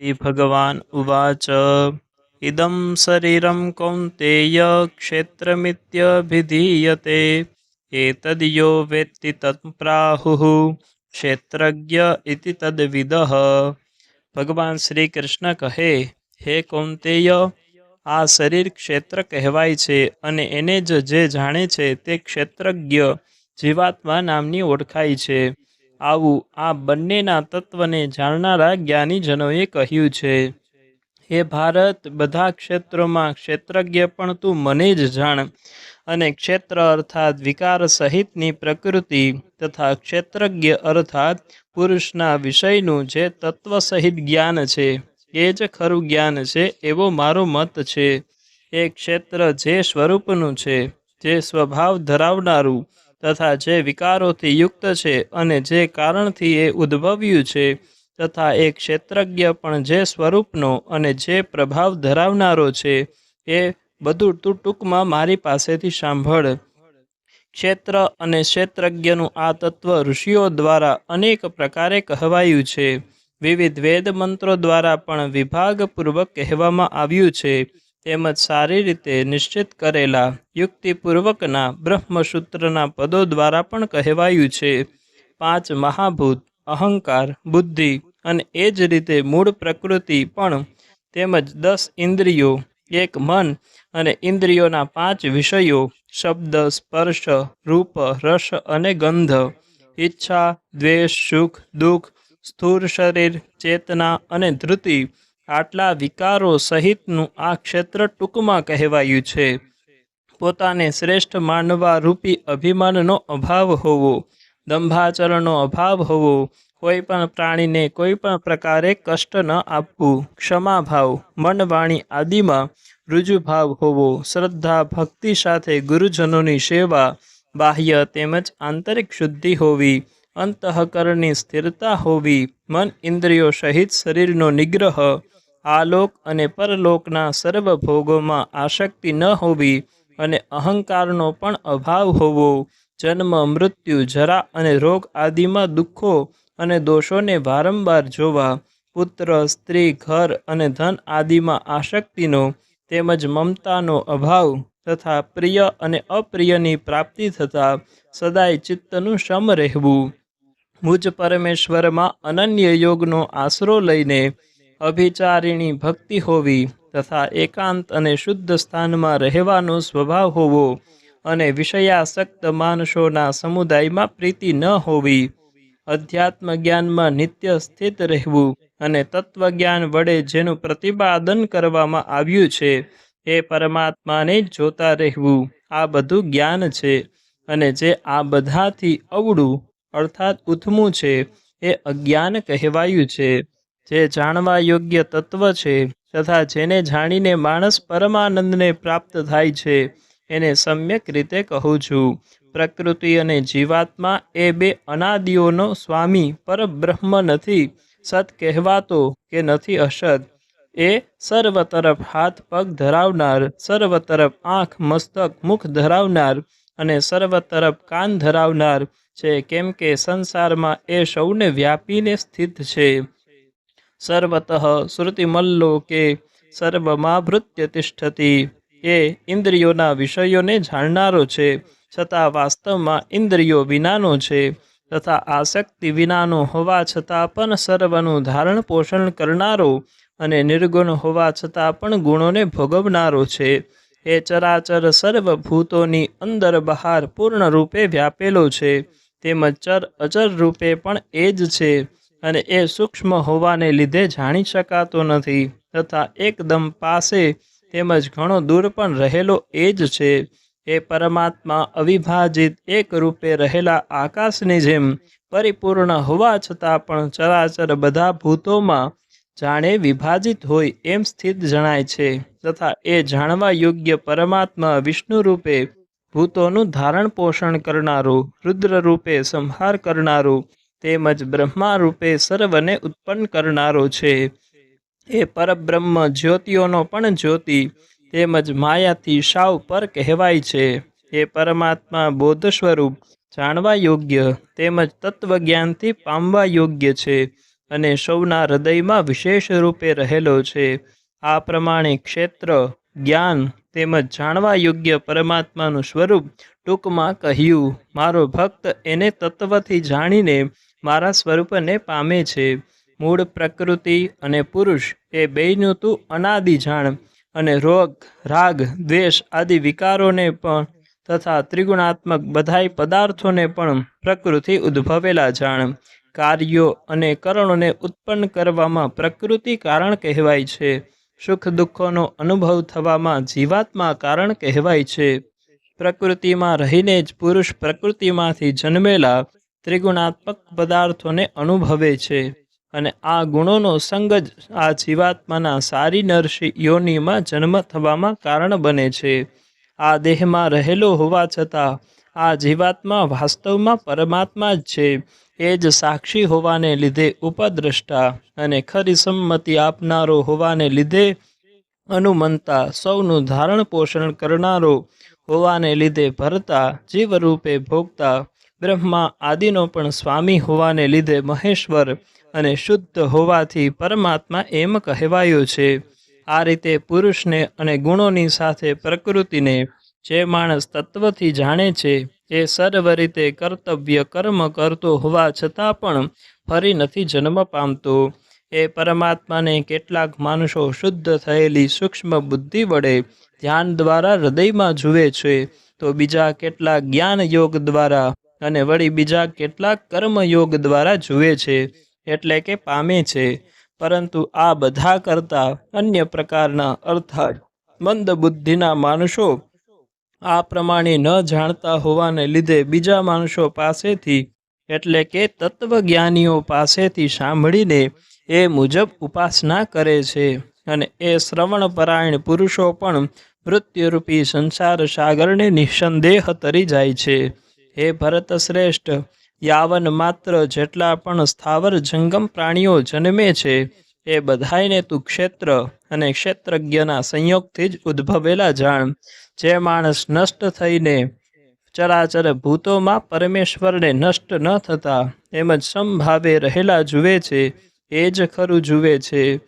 श्रीभगवान् उवाच इदं शरीरं कौन्तेय क्षेत्रमित्यभिधीयते एतद्यो वेत्ति तं प्राहुः ક્ષેત્રજ્ઞ ઇતિ તદ્વિદઃ ભગવાન શ્રી કૃષ્ણ કહે હે કૌંતેય આ શરીર ક્ષેત્ર કહેવાય છે અને એને જ જે જાણે છે તે ક્ષેત્રજ્ઞ જીવાત્મા નામની ઓળખાય છે આવું આ બંનેના તત્વને જાણનારા જ્ઞાનીજનોએ કહ્યું છે. હે ભારત, બધા ક્ષેત્રોમાં ક્ષેત્રજ્ઞ પણ તું મને જ જાણ અને ક્ષેત્ર અર્થાત વિકાર સહિતની પ્રકૃતિ તથા ક્ષેત્રજ્ઞ અર્થાત પુરુષના વિષયનું જે તત્વ સહિત જ્ઞાન છે, એ જ ખરું જ્ઞાન છે એવો મારો મત છે. એ ક્ષેત્ર જે સ્વરૂપનું છે, જે સ્વભાવ ધરાવનારું તથા જે વિકારોથી યુક્ત છે અને જે કારણથી એ ઉદ્ભવ્યું છે, તથા એ ક્ષેત્રજ્ઞ પણ જે સ્વરૂપનો અને જે પ્રભાવ ધરાવનારો છે, એ બધું તું ટૂંકમાં મારી પાસેથી સાંભળ. ક્ષેત્ર અને ક્ષેત્રજ્ઞનું આ તત્વ ઋષિઓ દ્વારા અનેક પ્રકારે કહેવાયું છે. વિવિધ વેદ મંત્રો દ્વારા પણ વિભાગપૂર્વક કહેવામાં આવ્યું છે. તેમજ સારી રીતે નિશ્ચિત કરેલા યુક્તિપૂર્વકના બ્રહ્મસૂત્રના પદો દ્વારા પણ કહેવાયું છે. પાંચ મહાભૂત, અહંકાર, બુદ્ધિ અને એ જ રીતે મૂળ પ્રકૃતિ પણ તેમજ દસ ઇન્દ્રિયો, એક મન અને ઇન્દ્રિયોના પાંચ વિષયો, શબ્દ, સ્પર્શ, રૂપ, રસ અને ગંધ, ઈચ્છા, દ્વેષ, સુખ, દુઃખ, સ્થૂળ શરીર, ચેતના અને ધૃતિ આટલા વિકારો સહિતનું આ ક્ષેત્ર ટૂંકમાં કહેવાયું છે. પોતાને શ્રેષ્ઠ માનવા રૂપી અભિમાનનો અભાવ હોવો, દંભાચરણનો અભાવ હોવો, કોઈ પણ પ્રાણીને કોઈ પણ પ્રકારે કષ્ટ ન આપવું, ક્ષમાભાવ મન વાણી આદિમાં રુજુભાવ હોવો, શ્રદ્ધા, ભક્તિ સાથે ગુરુજનોની સેવા, બાહ્ય તેમજ આંતરિક શુદ્ધિ હોવી, અંતઃકરણની સ્થિરતા હોવી, મન ઇન્દ્રિયો સહિત શરીરનો નિગ્રહ આલોક અને પરલોકના સર્વ ભોગોમાં આસક્તિ ન હોવી અને અહંકારનો પણ અભાવ હોવો. જન્મ, મૃત્યુ, જરા અને રોગ આદિમાં દુઃખો અને દોષોને વારંવાર જોવા. પુત્ર, સ્ત્રી, ઘર અને ધન આદિમાં આસક્તિનો તેમજ મમતાનો અભાવ તથા પ્રિય અને અપ્રિયની પ્રાપ્તિ થતાં સદાય ચિત્તનું શમ રહેવું. મુજ પરમેશ્વરમાં અનન્ય યોગનો આશરો લઈને અભિચારિણી ભક્તિ હોવી તથા એકાંત અને શુદ્ધ સ્થાનમાં રહેવાનો સ્વભાવ હોવો અને વિષયાસક્ત માનસોના સમુદાયમાં પ્રીતિ ન હોવી. અધ્યાત્મ જ્ઞાનમાં નિત્ય સ્થિત રહેવું અને તત્વજ્ઞાન વડે જેનું પ્રતિપાદન કરવામાં આવ્યું છે, એ પરમાત્માને જોતા રહેવું. આ બધું જ્ઞાન છે અને જે આ બધાથી અવળું, અર્થાત ઉથમું છે, એ અજ્ઞાન કહેવાયું છે. જે જાણવા યોગ્ય તત્વ છે તથા જેને જાણીને માણસ પરમાનંદને પ્રાપ્ત થાય છે, એને સમ્યક રીતે કહું છું. પ્રકૃતિ અને જીવાત્મા એ બે અનાદિઓનો સ્વામી પરબ્રહ્મ નથી, સત કહેવાતો કે નથી અસત. એ સર્વ તરફ હાથ પગ ધરાવનાર સર્વ તરફ આંખ મસ્તક મુખ ધરાવનાર અને સર્વ તરફ કાન ધરાવનાર છે, કેમ કે સંસારમાં એ સૌને વ્યાપીને સ્થિત છે. સર્વતઃ શ્રુતિમલ્લોકે સર્વમાભૃત્ય તિષ્ઠતી એ ઇન્દ્રિયોના વિષયોને જાણનારો છે છતાં વાસ્તવમાં ઇન્દ્રિયો વિનાનો છે તથા આસક્તિ વિનાનો હોવા છતાં પણ સર્વનું ધારણ પોષણ કરનારો અને નિર્ગુણ હોવા છતાં પણ ગુણોને ભોગવનારો છે એ ચરાચર સર્વભૂતોની અંદર બહાર પૂર્ણ રૂપે વ્યાપેલો છે તેમજ ચર અચર રૂપે પણ એ જ છે અને એ સૂક્ષ્મ હોવાને લીધે જાણી શકાતો નથી તથા એકદમ પાસે તેમજ ઘણો દૂર પણ રહેલો એ જ છે. એ પરમાત્મા અવિભાજિત એક રૂપે રહેલા આકાશની જેમ પરિપૂર્ણ હોવા છતાં પણ ચરાચર બધા ભૂતોમાં જાણે વિભાજિત હોય એમ સ્થિત જણાય છે તથા એ જાણવા યોગ્ય પરમાત્મા વિષ્ણુ રૂપે ભૂતોનું ધારણ પોષણ કરનારું, રુદ્ર રૂપે સંહાર કરનારો તેમજ બ્રહ્મા રૂપે સર્વને ઉત્પન્ન કરનારો છે. એ પરબ્રહ્મ જ્યોતિઓનો પણ જ્યોતિ, તેમજ માયાથી સાવ પર કહેવાય છે. એ પરમાત્મા બોધ સ્વરૂપ જાણવા યોગ્ય, તેમજ તત્વજ્ઞાનથી પામવા યોગ્ય છે અને સૌના હૃદયમાં વિશેષ રૂપે રહેલો છે. આ પ્રમાણે ક્ષેત્ર, જ્ઞાન, તેમજ જાણવા યોગ્ય પરમાત્માનું સ્વરૂપ ટૂંકમાં કહ્યું, મારો ભક્ત એને તત્વથી જાણીને મારા સ્વરૂપને પામે છે. મૂળ પ્રકૃતિ અને પુરુષ એ બેયનું તું અનાદિ જાણ અને રોગ, રાગ, દ્વેષ આદિ વિકારોને પણ તથા ત્રિગુણાત્મક બધાય પદાર્થોને પણ પ્રકૃતિ ઉદ્ભવેલા જાણ. કાર્યો અને કરણોને ઉત્પન્ન કરવામાં પ્રકૃતિ કારણ કહેવાય છે. સુખ દુઃખોનો અનુભવ થવામાં જીવાત્મા કારણ કહેવાય છે. પ્રકૃતિમાં રહીને જ પુરુષ પ્રકૃતિમાંથી જન્મેલા ત્રિગુણાત્મક પદાર્થોને અનુભવે છે. અને આ ગુણોનો સંગ જ આ જીવાત્માના સારી નરસી યોનિમાં જન્મ થવામાં કારણ બને છે. આ દેહમાં રહેલો હોવા છતાં, આ જીવાત્મા વાસ્તવમાં પરમાત્મા જ છે. એ જ સાક્ષી હોવાને લીધે ઉપદ્રષ્ટા અને ખરી સંમતિ આપનારો હોવાને લીધે અનુમંતા સૌનું ધારણ પોષણ કરનારો હોવાને લીધે ભરતા, જીવરૂપે ભોગતા બ્રહ્મા આદિનો પણ સ્વામી હોવાને લીધે મહેશ્વર અને શુદ્ધ હોવાથી પરમાત્મા એમ કહેવાયો છે. આ રીતે પુરુષને અને ગુણોની સાથે પ્રકૃતિને જે માણસ તત્વથી જાણે છે, એ સર્વ રીતે કર્તવ્ય કર્મ કરતો હોવા છતાં પણ ફરી નથી જન્મ પામતો. એ પરમાત્માને કેટલાક માણસો શુદ્ધ થયેલી સૂક્ષ્મ બુદ્ધિ વડે ધ્યાન દ્વારા હૃદયમાં જુએ છે, તો બીજા કેટલાક જ્ઞાન યોગ દ્વારા અને વળી બીજા કેટલાક કર્મયોગ દ્વારા જુએ છે, એટલે કે પામે છે. પરંતુ આ બધા કરતાં અન્ય પ્રકારના અર્થાત મંદ બુદ્ધિના માણસો આ પ્રમાણે ન જાણતા હોવાને લીધે બીજા માણસો પાસેથી, એટલે કે તત્વજ્ઞાનીઓ પાસેથી સાંભળીને એ મુજબ ઉપાસના કરે છે. અને એ શ્રવણપરાયણ પુરુષો પણ મૃત્યુરૂપી સંસાર સાગરને નિઃસંદેહ તરી જાય છે. હે ભરત શ્રેષ્ઠ, યાવન માત્ર જેટલા પણ સ્થાવર જંગમ પ્રાણીઓ જન્મે છે, એ બધાયને તું ક્ષેત્ર અને ક્ષેત્રજ્ઞના સંયોગથી જ ઉદ્ભવેલા જાણ. જે માણસ નષ્ટ થઈને ચરાચર ભૂતોમાં પરમેશ્વરને નષ્ટ ન થતા એમજ સંભાવે રહેલા જુએ છે, એ જ ખરું જુએ છે.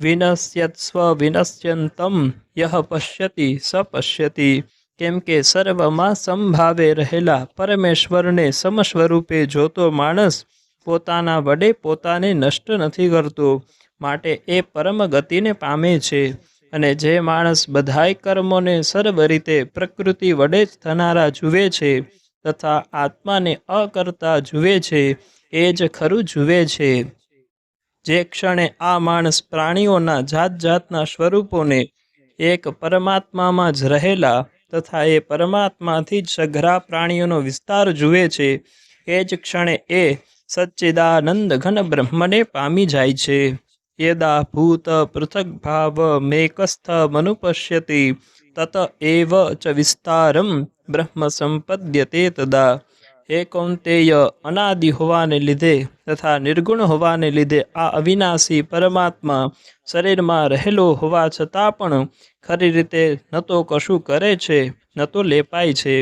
વિનશ્યત સ્વ વિનશ્યંતમ યહ પશ્યતિ સ પશ્યતિ. કેમ કે સર્વમાં સંભાવે રહેલા પરમેશ્વરને સમ સ્વરૂપે જોતો માણસ પોતાના વડે પોતાને નષ્ટ નથી કરતો, માટે એ પરમ ગતિને પામે છે. અને જે માણસ બધાય કર્મોને સર્વ રીતે પ્રકૃતિ વડે જ થનારા જુએ છે તથા આત્માને અકર્તા જુએ છે, એ જ ખરું જુએ છે. જે ક્ષણે આ માણસ પ્રાણીઓના જાત જાતના સ્વરૂપોને એક પરમાત્મામાં જ રહેલા તથા એ પરમાત્માથી જ સઘરા પ્રાણીઓનો વિસ્તાર જુએ છે. એ જ ક્ષણે એ સચ્ચિદાનંદ ઘન બ્રહ્મને પામી જાય છે. યદા ભૂત પૃથક ભાવ મેકસ્થ મનુપશ્યતિ, તત એવ ચ વિસ્તારમ બ્રહ્મ સંપદ્યતે તદા. કૌંતેય અનાદિ હોવાને લીધે તથા નિર્ગુણ હોવાને લીધે આ અવિનાશી પરમાત્મા શરીરમાં રહેલો હોવા છતાં પણ ખરી રીતે ન તો કશું કરે છે ન તો લેપાય છે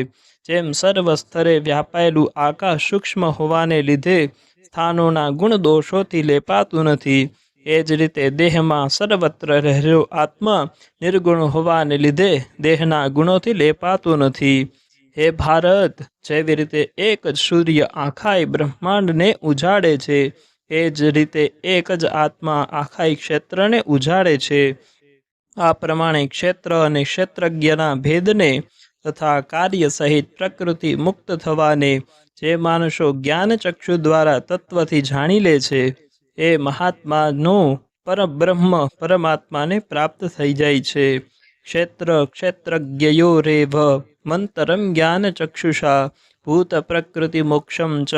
જેમ સર્વ સ્તરે વ્યાપાયેલું આકાશ સૂક્ષ્મ હોવાને લીધે સ્થાનોના ગુણ દોષોથી લેપાતું નથી એ જ રીતે દેહમાં સર્વત્ર રહેલો આત્મા નિર્ગુણ હોવાને લીધે દેહના ગુણોથી લેપાતું નથી હે ભારત જેવી રીતે એક જ સૂર્ય આખાય બ્રહ્માંડને ઉજાડે છે, એ જ રીતે એક જ આત્મા આખાય ક્ષેત્રને ઉજાડે છે. આ પ્રમાણે ક્ષેત્ર અને ક્ષેત્રજ્ઞના ભેદને તથા કાર્ય સહિત પ્રકૃતિ મુક્ત થવાને જે માણસો જ્ઞાનચક્ષુ દ્વારા તત્વથી જાણી લે છે, એ મહાત્માનો પરબ્રહ્મ પરમાત્માને પ્રાપ્ત થઈ જાય છે. ક્ષેત્ર ક્ષેત્રજ્ઞયોરેવ, મંતરમ જ્ઞાનચક્ષુષા ભૂતપ્રકૃતિમોક્ષમ ચ,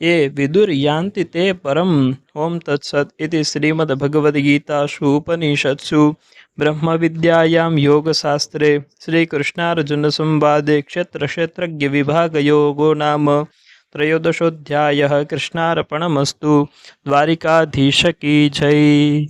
એ વિદુર્યાંતિ તે પરમ, ઓમ તત્સત ઇતિ શ્રીમદ્ભગવદ્ગીતાસુ ઉપનિષત્સુ બ્રહ્મવિદ્યાયાં યોગશાસ્ત્રે શ્રીકૃષ્ણાર્જુનસંવાદે ક્ષેત્રક્ષેત્રજ્ઞવિભાગયોગો નામ, त्रयोदशोऽध्यायः, कृष्णार्पणमस्तु द्वारिकाधीशकी जय।